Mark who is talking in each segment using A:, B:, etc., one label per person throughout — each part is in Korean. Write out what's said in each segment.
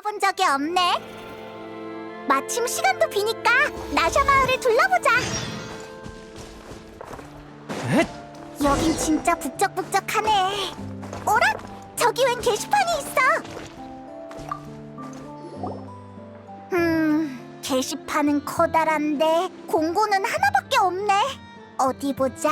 A: 돌아본 적이 없네. 마침 시간도 비니까 나샤 마을을 둘러보자.
B: 헷!
A: 여긴 진짜 북적북적하네. 오라! 저기 웬 게시판이 있어? 음, 게시판은 커다란데 공고는 하나밖에 없네. 어디 보자.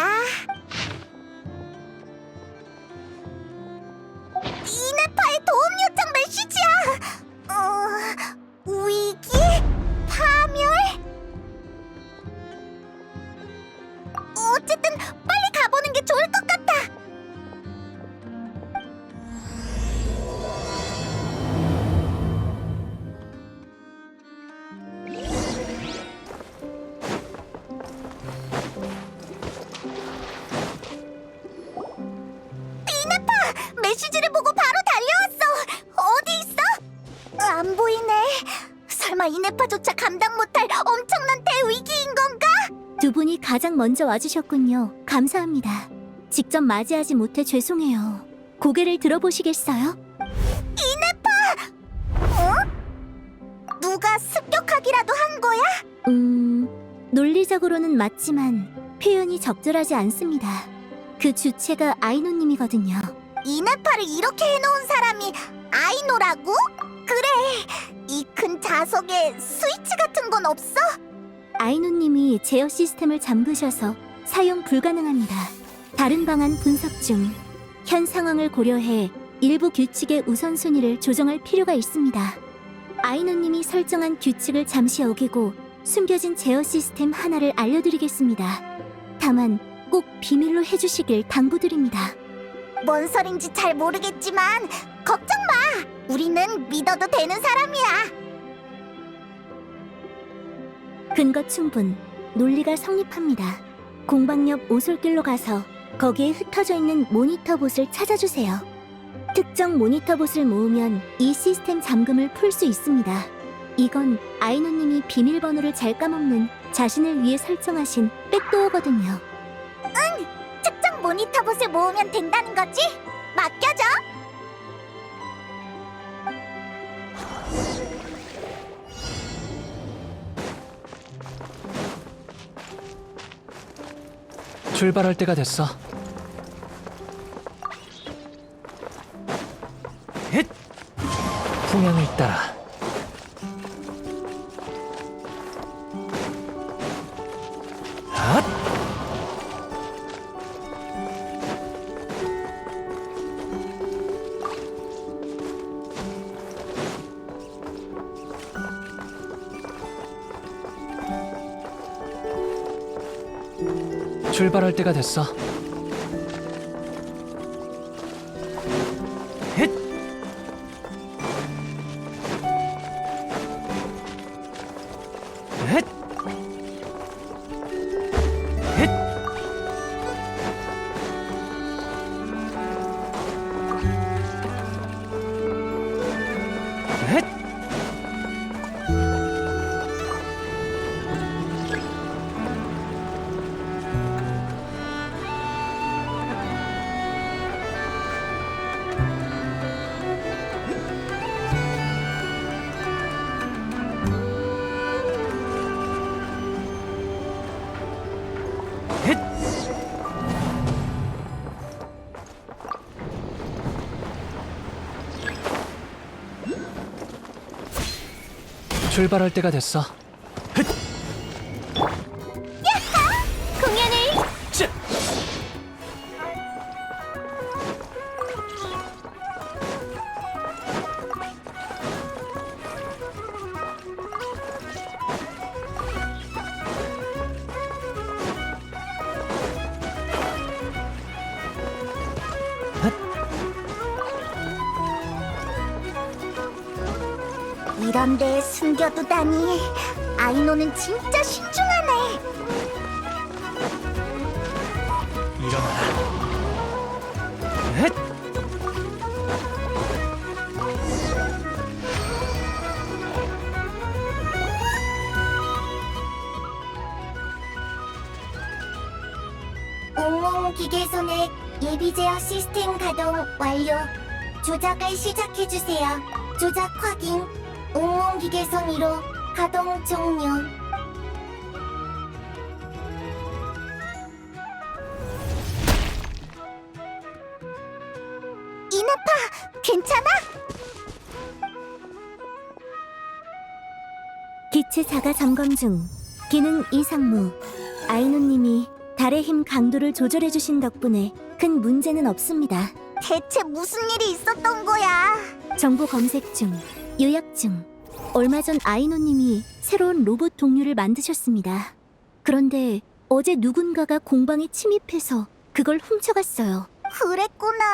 A: 메시지를 보고 바로 달려왔어. 어디 있어? 안 보이네. 설마 이네파조차 감당 못할 엄청난 대위기인 건가?
C: 두 분이 가장 먼저 와주셨군요. 감사합니다. 직접 맞이하지 못해 죄송해요. 고개를 들어보시겠어요?
A: 어? 누가 습격하기라도 한 거야?
C: 음, 논리적으로는 맞지만 표현이 적절하지 않습니다. 그 주체가 아이노님이거든요.
A: 이네파를 이렇게 해놓은 사람이 아이노라고? 그래. 이 큰 자석에 스위치 같은 건 없어?
C: 아이노님이 제어 시스템을 잠그셔서 사용 불가능합니다. 다른 방안 분석 중. 현 상황을 고려해 일부 규칙의 우선순위를 조정할 필요가 있습니다. 아이노님이 설정한 규칙을 잠시 어기고 숨겨진 제어 시스템 하나를 알려드리겠습니다. 다만 꼭 비밀로 해주시길 당부드립니다.
A: 뭔 소린지 잘 모르겠지만 걱정 마. 우리는 믿어도 되는 사람이야.
C: 근거 충분, 논리가 성립합니다. 공방 옆 오솔길로 가서 거기에 흩어져 있는 모니터 봇을 찾아주세요. 특정 모니터 봇을 모으면 이 시스템 잠금을 풀 수 있습니다. 이건 아이노님이 비밀번호를 잘 까먹는 자신을 위해 설정하신 백도어거든요.
A: 특정 모니터 봇을 모으면 된다는 거지? 맡겨줘.
B: 출발할 때가 됐어. 헷! 풍향을 따라. 출발할 때가 됐어. 출발할 때가 됐어.
A: 이런 데에 숨겨두다니 아이노는 진짜 신중하네.
B: 일어나라. 헷!
A: 옹몽 기계손의 예비 제어 시스템 가동 완료. 조작을 시작해 주세요.
D: 조작 확인. 웅몽 기계선 1호 가동 종료. 이나파, 괜찮아?
C: 기체 자가 점검 중 기능 이상무 아이노님이 달의 힘 강도를 조절해 주신 덕분에 큰 문제는 없습니다.
D: 대체 무슨 일이 있었던 거야?
C: 정보 검색 중 요약 중 얼마 전 아이노님이 새로운 로봇 동료를 만드셨습니다. 그런데 어제 누군가가 공방에 침입해서 그걸 훔쳐갔어요.
D: 그랬구나.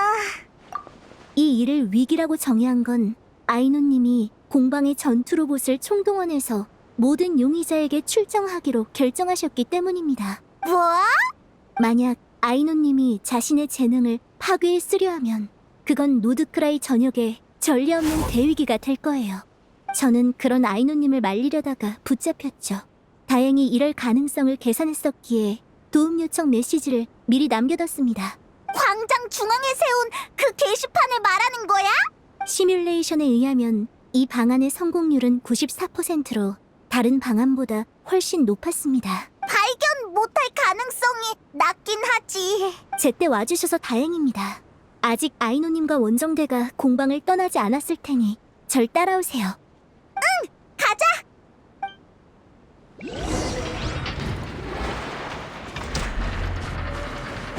C: 이 일을 위기라고 정의한 건 아이노님이 공방의 전투 로봇을 총동원해서 모든 용의자에게 출정하기로 결정하셨기 때문입니다.
D: 뭐?
C: 만약 아이노님이 자신의 재능을 파괴에 쓰려 하면 그건 노드크라이 전역에 전례 없는 대위기가 될 거예요. 저는 그런 아이노님을 말리려다가 붙잡혔죠. 다행히 이럴 가능성을 계산했었기에 도움 요청 메시지를 미리 남겨뒀습니다.
D: 광장 중앙에 세운 그 게시판을 말하는 거야?
C: 시뮬레이션에 의하면 이 방안의 성공률은 94%로 다른 방안보다 훨씬 높았습니다.
D: 발견 못할 가능성이 낮긴 하지.
C: 제때 와주셔서 다행입니다. 아직 아이노님과 원정대가 공방을 떠나지 않았을 테니 절 따라오세요.
D: 가자.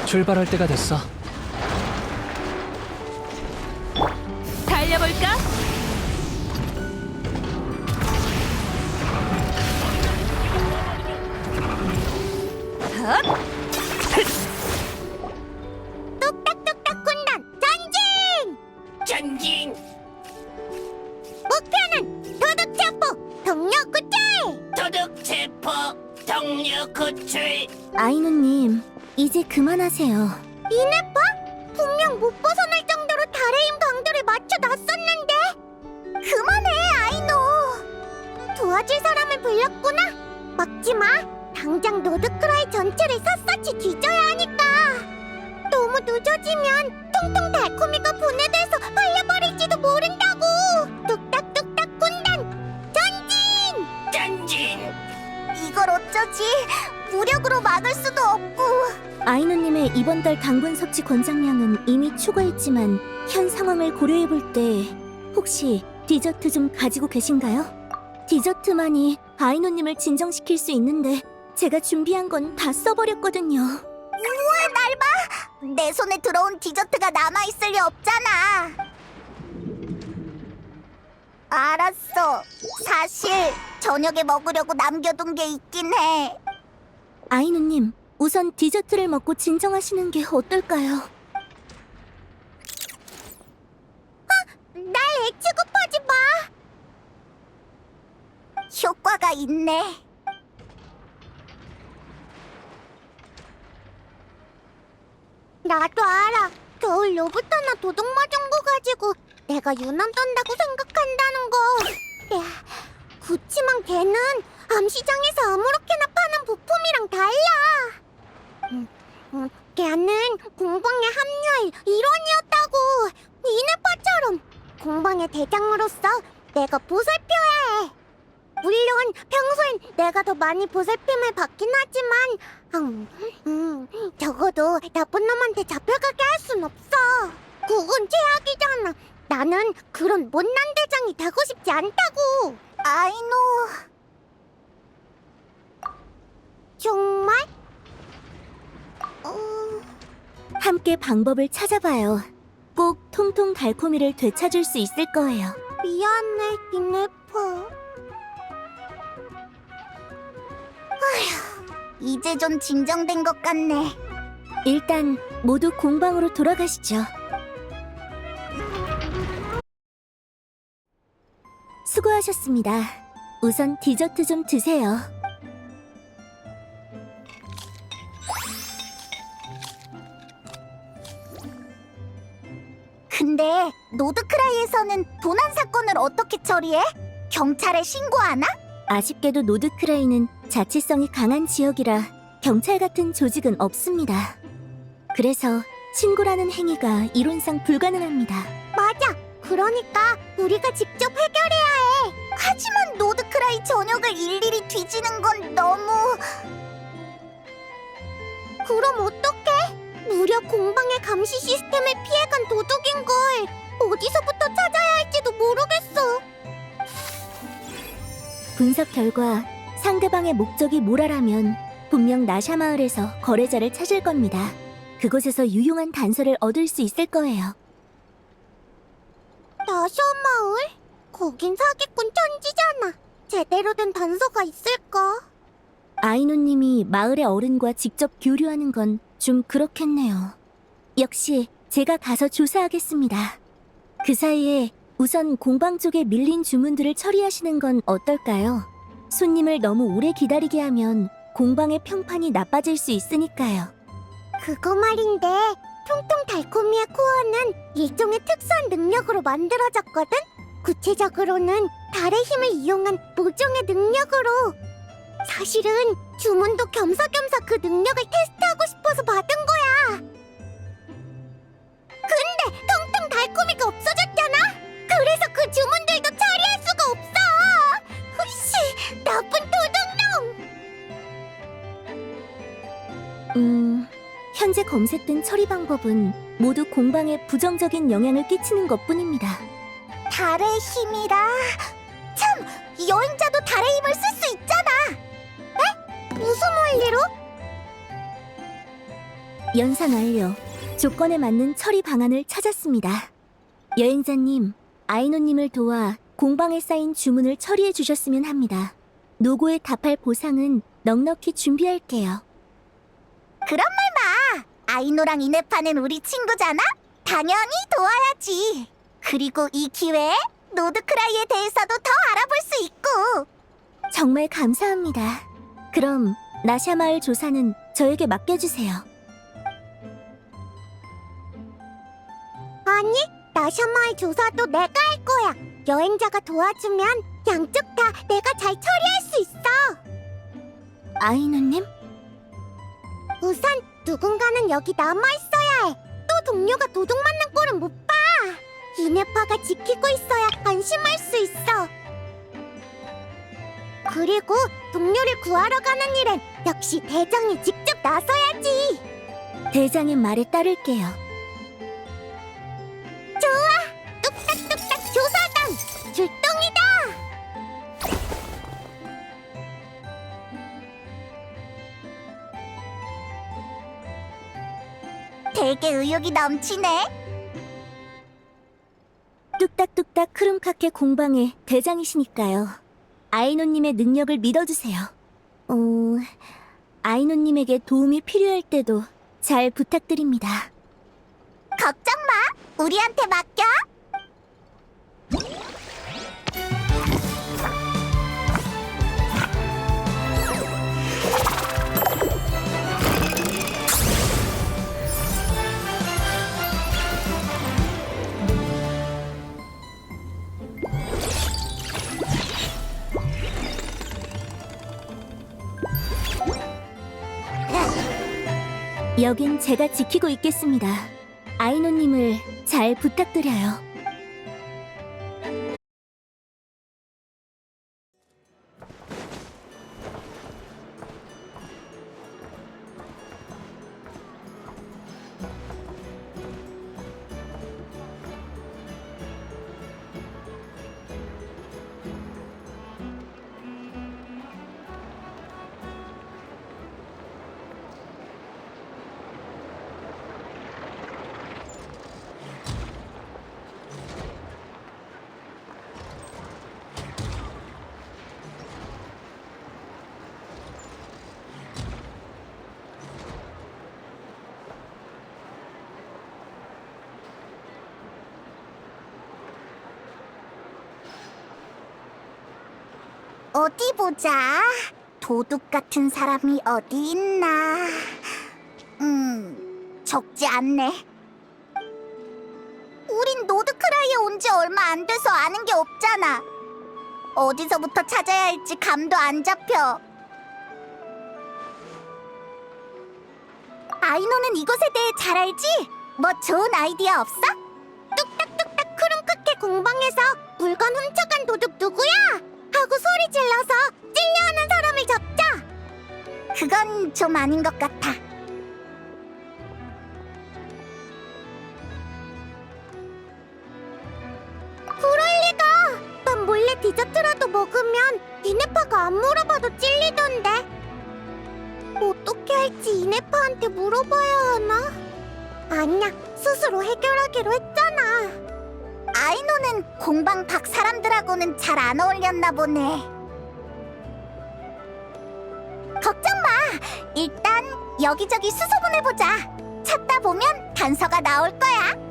B: 출발할 때가 됐어.
E: 달려볼까?
D: 뚝 전진 목표는 도둑 체포 동료 구출!
F: 도둑 체포 동료 구출!
C: 아이노님, 이제 그만하세요.
D: 이네파? 분명 못 벗어날 정도로 달의 힘 강도를 맞춰놨었는데. 그만해 아이노 도와줄 사람을 불렀구나. 막지마. 당장 노드크라이 전체를 샅샅이 뒤져야 하니까. 너무 늦어지면 통통 달콤이가 분해돼서 팔려버릴지도 모른다고. 뚝딱뚝딱 군단 전진!
F: 전진.
D: 이걸 어쩌지? 무력으로 막을 수도 없고.
C: 아이노님의 이번 달 당분 섭취 권장량은 이미 초과했지만 현 상황을 고려해 볼 때 혹시 디저트 좀 가지고 계신가요? 디저트만이 아이노님을 진정시킬 수 있는데 제가 준비한 건 다 써버렸거든요.
D: 우와 날 봐. 내 손에 들어온 디저트가 남아있을 리 없잖아. 알았어. 사실 저녁에 먹으려고 남겨둔 게 있긴 해.
C: 아이노님, 우선 디저트를 먹고 진정하시는 게 어떨까요?
D: 날 애취급하지 마. 효과가 있네 나도 알아. 겨울 로봇 하나 도둑 맞은 거 가지고 내가 유난 떤다고 생각한다는 거. 야, 그치만 걔는 암시장에서 아무렇게나 파는 부품이랑 달라. 음, 음, 걔는 공방에 합류할 일원이었다고. 이네파처럼 공방의 대장으로서 내가 보살펴야 해. 물론 평소엔 내가 더 많이 보살핌을 받긴 하지만 음, 음, 적어도 나쁜 놈한테 잡혀가게 할 순 없어. 그건 최악이잖아. 나는 그런 못난 대장이 되고 싶지 않다고. 아이노. 정말? 어...
C: 함께 방법을 찾아봐요. 꼭 통통 달콤이를 되찾을 수 있을 거예요.
D: 미안해, 이네퍼. 아휴, 이제 좀 진정된 것 같네.
C: 일단 모두 공방으로 돌아가시죠. 수고하셨습니다. 우선 디저트 좀 드세요.
D: 근데 노드크라이에서는 도난 사건을 어떻게 처리해? 경찰에 신고하나?
C: 아쉽게도 노드크라이는 자치성이 강한 지역이라 경찰 같은 조직은 없습니다. 그래서 신고라는 행위가 이론상 불가능합니다.
D: 맞아. 그러니까 우리가 직접 해결해야 해. 하지만 노드크라이 전역을 일일이 뒤지는 건 너무... 그럼 어떡해? 무려 공방의 감시 시스템을 피해간 도둑인 걸. 어디서부터 찾아야 할지도 모르겠어.
C: 분석 결과 상대방의 목적이 모라라면 분명 나샤 마을에서 거래자를 찾을 겁니다. 그곳에서 유용한 단서를 얻을 수 있을 거예요.
D: 나샤 마을? 거긴 사기꾼 천지잖아. 제대로 된 단서가 있을까?
C: 아이노님이 마을의 어른과 직접 교류하는 건 좀 그렇겠네요. 역시 제가 가서 조사하겠습니다. 그 사이에 우선 공방 쪽에 밀린 주문들을 처리하시는 건 어떨까요? 손님을 너무 오래 기다리게 하면 공방의 평판이 나빠질 수 있으니까요.
D: 그거 말인데 통통 달콤이의 코어는 일종의 특수한 능력으로 만들어졌거든? 구체적으로는 달의 힘을 이용한 모종의 능력으로 사실은 주문도 겸사겸사 그 능력을 테스트하고 싶어서 받은 거야 근데 통통 달콤이가 없어졌잖아? 그래서 그 주문들도 처리할 수가 없어 으씨 나쁜 도둑놈
C: 음, 현재 검색된 처리 방법은 모두 공방에 부정적인 영향을 끼치는 것 뿐입니다.
D: 달의 힘이라 참 여행자도 달의 힘을 쓸 수 있잖아 에? 무슨 원리로?
C: 연산 완료. 조건에 맞는 처리 방안을 찾았습니다. 여행자님, 아이노님을 도와 공방에 쌓인 주문을 처리해 주셨으면 합니다. 노고에 답할 보상은 넉넉히 준비할게요.
D: 그런 말 마! 아이노랑 이네파는 우리 친구잖아? 당연히 도와야지 그리고 이 기회에 노드크라이에 대해서도 더 알아볼 수 있고
C: 정말 감사합니다. 그럼 나샤 마을 조사는 저에게 맡겨주세요.
D: 아니 나 샤마을 조사도 내가 할 거야 여행자가 도와주면 양쪽 다 내가 잘 처리할 수 있어
C: 아이노님?
D: 우선 누군가는 여기 남아 있어야 해. 또 동료가 도둑 맞는 꼴은 못 봐. 이네파가 지키고 있어야 안심할 수 있어. 그리고 동료를 구하러 가는 일엔 역시 대장이 직접 나서야지.
C: 대장의 말에 따를게요.
D: 되게 의욕이 넘치네.
C: 뚝딱뚝딱 크룸카케 공방의 대장이시니까요. 아이노님의 능력을 믿어주세요. 어, 아이노님에게 도움이 필요할 때도 잘 부탁드립니다.
D: 걱정 마. 우리한테 맡겨.
C: 여긴 제가 지키고 있겠습니다. 아이노님을 잘 부탁드려요.
D: 어디 보자. 도둑 같은 사람이 어디 있나? 음, 적지 않네. 우린 노드크라이에 온 지 얼마 안 돼서 아는 게 없잖아. 어디서부터 찾아야 할지 감도 안 잡혀. 아이노는 이곳에 대해 잘 알지? 뭐 좋은 아이디어 없어?
A: 좀 아닌 것 같아. 그럴 리가. 난 몰래 디저트라도 먹으면 이네파가 안 물어봐도 찔리던데. 어떻게 할지 이네파한테 물어봐야 하나? 아니야, 스스로 해결하기로 했잖아. 아이노는 공방 밖 사람들하고는 잘 안 어울렸나 보네. 여기저기 수소문해보자. 찾다 보면 단서가 나올 거야.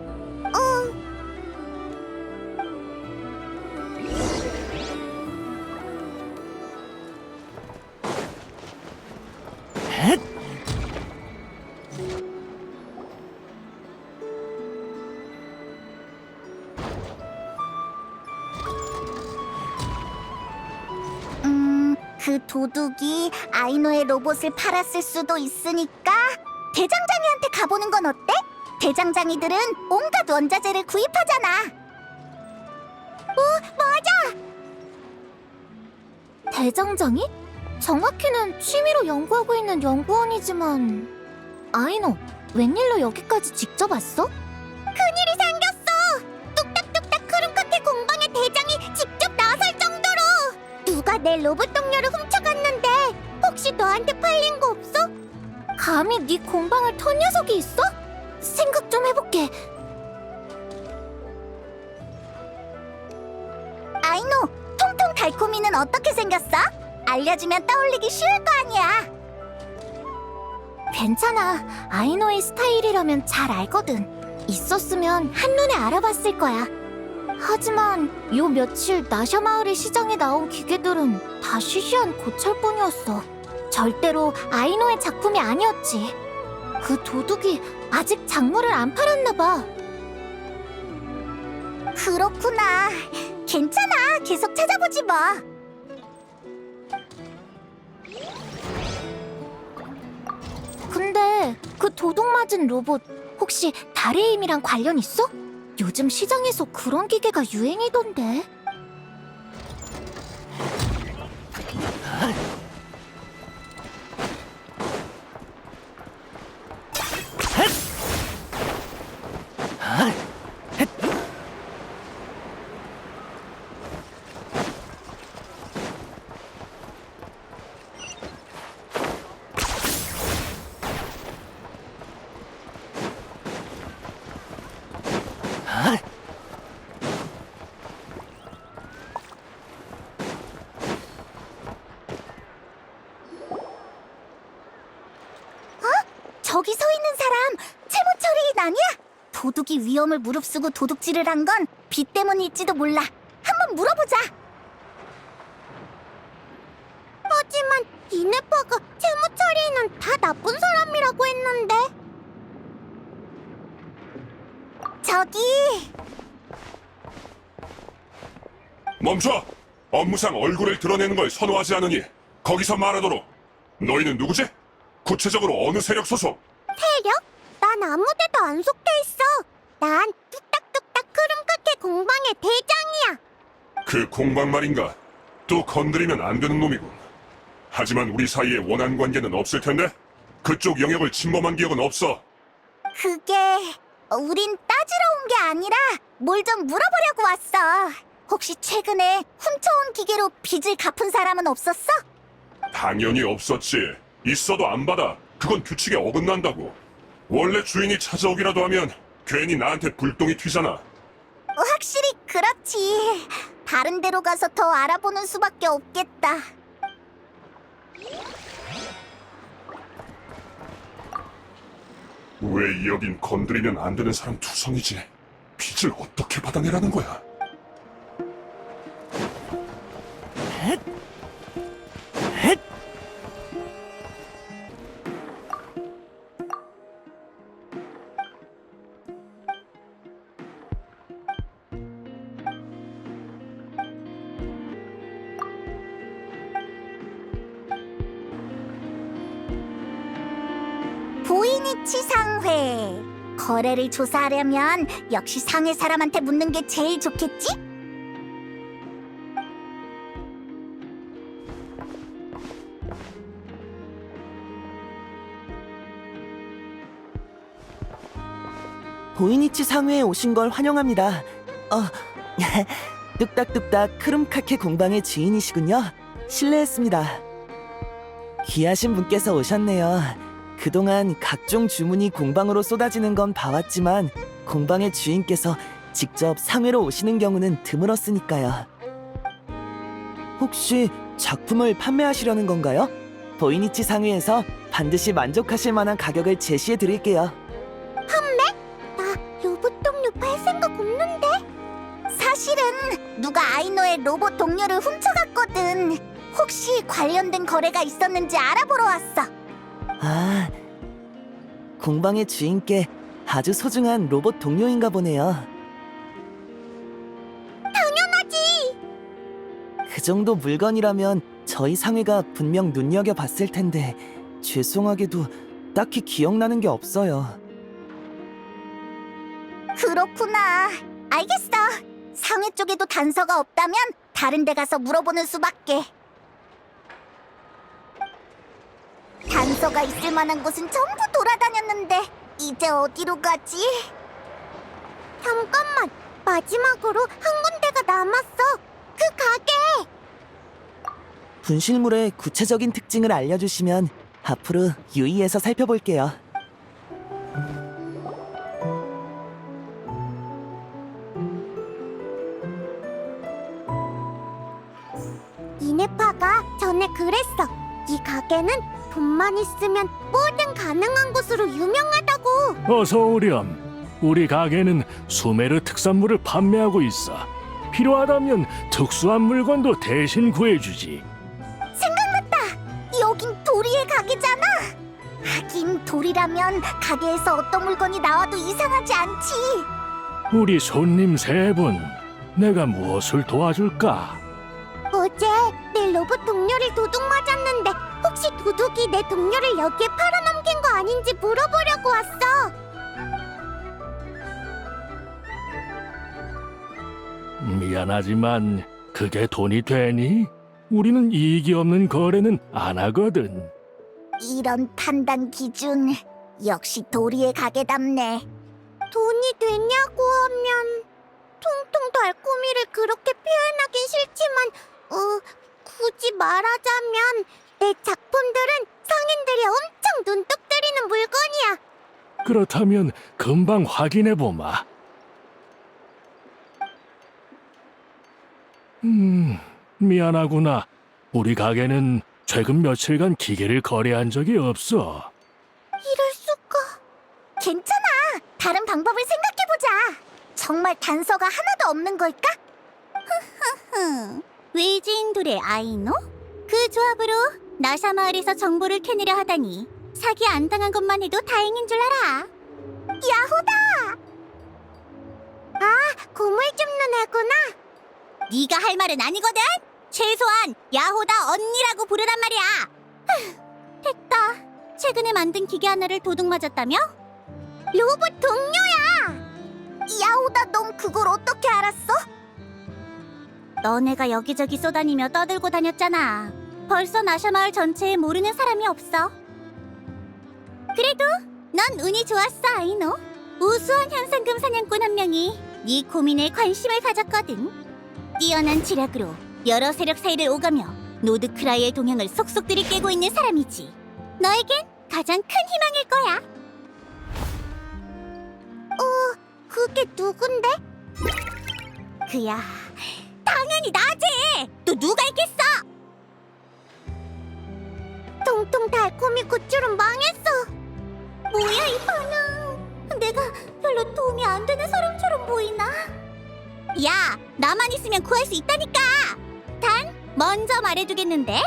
A: 그 도둑이 아이노의 로봇을 팔았을 수도 있으니까 대장장이한테 가보는 건 어때? 대장장이들은 온갖 원자재를 구입하잖아. 어, 맞아.
G: 대장장이? 정확히는 취미로 연구하고 있는 연구원이지만 아이노, 웬일로 여기까지 직접 왔어? 감히 네 공방을 턴 녀석이 있어? 생각 좀 해볼게.
A: 아이노, 통통 달콤이는 어떻게 생겼어? 알려주면 떠올리기 쉬울 거 아니야.
G: 괜찮아. 아이노의 스타일이라면 잘 알거든. 있었으면 한눈에 알아봤을 거야. 하지만 요 며칠 나샤 마을의 시장에 나온 기계들은 다 시시한 고철뿐이었어. 절대로 아이노의 작품이 아니었지. 그 도둑이 아직 작물을 안 팔았나 봐.
A: 그렇구나. 괜찮아. 계속 찾아보지 뭐.
G: 근데 그 도둑 맞은 로봇 혹시 달의 힘이랑 관련 있어? 요즘 시장에서 그런 기계가 유행이던데.
A: Huh? 도둑이 위험을 무릅쓰고 도둑질을 한건빚 때문일지도 몰라. 한번 물어보자. 하지만 이네파가 채무 처리는 다 나쁜 사람이라고 했는데. 저기
H: 멈춰! 업무상 얼굴을 드러내는 걸 선호하지 않으니 거기서 말하도록 너희는 누구지? 구체적으로 어느 세력 소속?
A: 세력? 난 아무데도 안 속해 있어. 난 뚝딱뚝딱 크름카케 공방의 대장이야.
H: 그 공방 말인가? 또 건드리면 안 되는 놈이군 하지만 우리 사이에 원한 관계는 없을 텐데 그쪽 영역을 침범한 기억은 없어
A: 그게 우린 따지러 온 게 아니라 뭘 좀 물어보려고 왔어. 혹시 최근에 훔쳐온 기계로 빚을 갚은 사람은 없었어?
H: 당연히 없었지 있어도 안 받아 그건 규칙에 어긋난다고 원래 주인이 찾아오기라도 하면 괜히 나한테 불똥이 튀잖아
A: 확실히 그렇지. 다른 데로 가서 더 알아보는 수밖에 없겠다.
H: 왜 여긴 건드리면 안 되는 사람 투성이지 빚을 어떻게 받아내라는 거야
A: 보 거래를 조사하려면 역시 상해 사람한테 묻는 게 제일 좋겠지?
I: 보이니치 상회에 오신 걸 환영합니다. 어, 뚝딱뚝딱 크룸카케 공방의 주인이시군요. 실례했습니다. 귀하신 분께서 오셨네요. 그동안 각종 주문이 공방으로 쏟아지는 건 봐왔지만 공방의 주인께서 직접 상회로 오시는 경우는 드물었으니까요. 혹시 작품을 판매하시려는 건가요? 보이니치 상회에서 반드시 만족하실 만한 가격을 제시해 드릴게요.
A: 나 로봇 동료 팔 생각 없는데? 사실은 누가 아이노의 로봇 동료를 훔쳐갔거든. 혹시 관련된 거래가 있었는지 알아보러 왔어.
I: 아, 공방의 주인께 아주 소중한 로봇 동료인가 보네요.
A: 당연하지.
I: 그 정도 물건이라면 저희 상회가 분명 눈여겨 봤을 텐데 죄송하게도 딱히 기억나는 게 없어요.
A: 그렇구나. 알겠어. 상해 쪽에도 단서가 없다면 다른 데 가서 물어보는 수밖에. 단서가 있을 만한 곳은 전부 돌아다녔는데 이제 어디로 가지? 잠깐만. 마지막으로 한 군데가 남았어. 그 가게.
I: 분실물의 구체적인 특징을 알려주시면 앞으로 유의해서 살펴볼게요.
A: 이네파가 전에 그랬어. 이 가게는 돈만 있으면 뭐든 가능한 곳으로 유명하다고.
J: 어서 오렴. 우리 가게는 수메르 특산물을 판매하고 있어. 필요하다면 특수한 물건도 대신 구해주지.
A: 여긴 도리의 가게잖아. 하긴 도리라면 가게에서 어떤 물건이 나와도 이상하지 않지.
J: 우리 손님 세 분, 내가 무엇을 도와줄까?
A: 어제 내 로봇 동료를 도둑 맞았는데 혹시 도둑이 내 동료를 여기에 팔아넘긴 거 아닌지 물어보려고 왔어.
J: 미안하지만 그게 돈이 되니? 우리는 이익이 없는 거래는 안 하거든.
A: 이런 판단 기준 역시 도리의 가게답네. 돈이 되냐고 하면 통통 달콤이를 그렇게 표현하긴 싫지만 어 굳이 말하자면 내 작품들은 상인들이 엄청 눈독 들이는 물건이야.
J: 그렇다면 금방 확인해 보마. 음, 미안하구나. 우리 가게는 최근 며칠간 기계를 거래한 적이 없어.
A: 이럴 수가. 괜찮아. 다른 방법을 생각해보자. 정말 단서가 하나도 없는 걸까? 흐흐흐. 외지인들의 아이노? 그 조합으로 나샤 마을에서 정보를 캐내려 하다니 사기 안 당한 것만 해도 다행인 줄 알아. 야호다! 아, 고물 줍는 애구나. 네가 할 말은 아니거든. 최소한 야호다 언니라고 부르란 말이야. 됐다. 최근에 만든 기계 하나를 도둑 맞았다며? 로봇 동료야! 야오다, 넌 그걸 어떻게 알았어? 너네가 여기저기 쏘다니며 떠들고 다녔잖아. 벌써 나샤 마을 전체에 모르는 사람이 없어. 그래도 넌 운이 좋았어, 아이노. 우수한 현상금 사냥꾼 한 명이 네 고민에 관심을 가졌거든. 뛰어난 지략으로 여러 세력 사이를 오가며 노드크라이의 동향을 속속 들이 깨고 있는 사람이지. 너에겐 가장 큰 희망일 거야. 어, 그게 누군데? 그야, 당연히 나지! 또 누가 있겠어? 통통 달콤이 구출은 망했어. 뭐야 이 반응? 내가 별로 도움이 안 되는 사람처럼 보이나? 야, 나만 있으면 구할 수 있다니까. 단 먼저 말해두겠는데,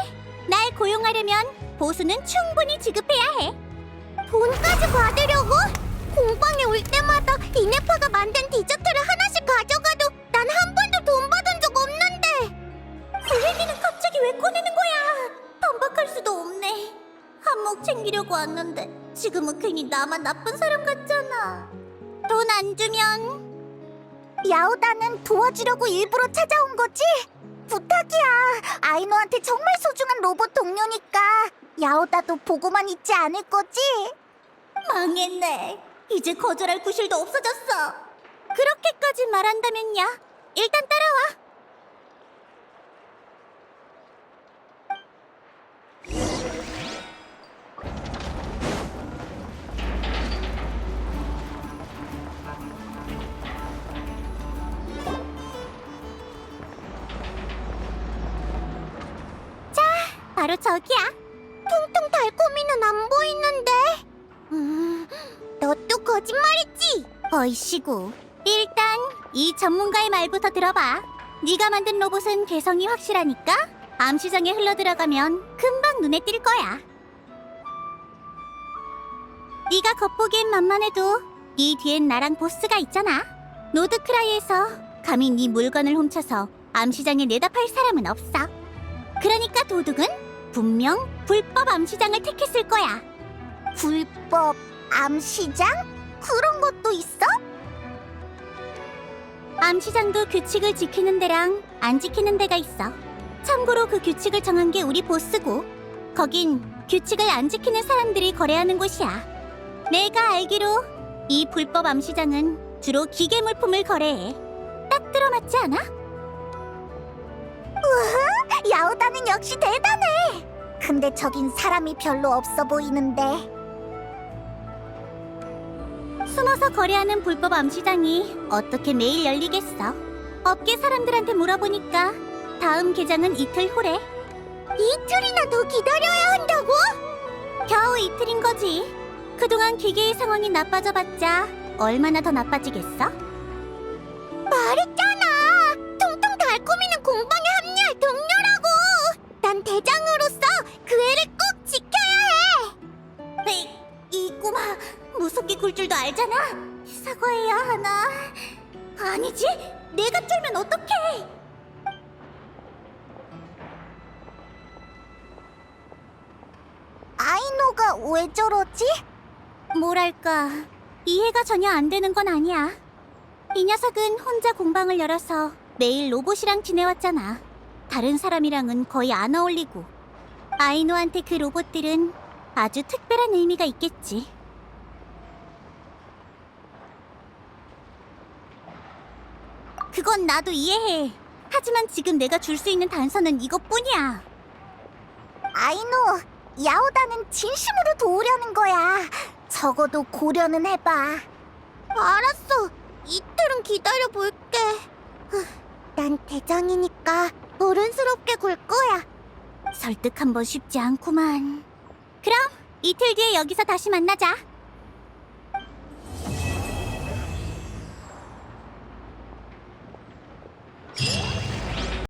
A: 날 고용하려면 보수는 충분히 지급해야 해. 돈까지 받으려고? 공방에 올 때마다 이네파가 만든 디저트를 하나씩 가져가도
K: 지금은 괜히 나만 나쁜 사람 같잖아. 돈 안 주면 야오다는 도와주려고 일부러 찾아온 거지? 부탁이야. 아이노한테 정말 소중한 로봇 동료니까 야오다도 보고만 있지 않을 거지? 망했네. 이제 거절할 구실도 없어졌어. 그렇게까지 말한다면야. 일단 따라와. 바로 저기야. 통통 달콤이는 안 보이는데. 음, 너 또 거짓말했지? 어이씨구. 일단 이 전문가의 말부터 들어봐. 네가 만든 로봇은 개성이 확실하니까 암시장에 흘러들어가면 금방 눈에 띌 거야. 네가 겉보기엔 만만해도 네 뒤엔 나랑 보스가 있잖아. 노드크라이에서 감히 네 물건을 훔쳐서 암시장에 내다 팔 사람은 없어. 그러니까 도둑은 분명 불법 암시장을 택했을 거야. 불법 암시장? 그런 것도 있어? 암시장도 규칙을 지키는 데랑 안 지키는 데가 있어. 참고로 그 규칙을 정한 게 우리 보스고, 거긴 규칙을 안 지키는 사람들이 거래하는 곳이야. 내가 알기로 이 불법 암시장은 주로 기계 물품을 거래해. 딱 들어맞지 않아? 우와, 야오다는 역시 대단해. 근데 저긴 사람이 별로 없어 보이는데. 숨어서 거래하는 불법 암시장이 어떻게 매일 열리겠어? 업계 사람들한테 물어보니까 다음 개장은 이틀 후래. 이틀이나 더 기다려야 한다고? 겨우 이틀인 거지. 그동안 기계의 상황이 나빠져봤자 얼마나 더 나빠지겠어? 뭐랄까 이해가 전혀 안 되는 건 아니야. 이 녀석은 혼자 공방을 열어서 매일 로봇이랑 지내왔잖아. 다른 사람이랑은 거의 안 어울리고. 아이노한테 그 로봇들은 아주 특별한 의미가 있겠지. 그건 나도 이해해. 하지만 지금 내가 줄 수 있는 단서는 이것뿐이야. 아이노, 야오다는 진심으로 도우려는 거야. 적어도 고려는 해봐. 알았어. 이틀은 기다려 볼게. 난 대장이니까 어른스럽게 굴 거야. 설득 한번 쉽지 않구만. 그럼 이틀 뒤에 여기서 다시 만나자.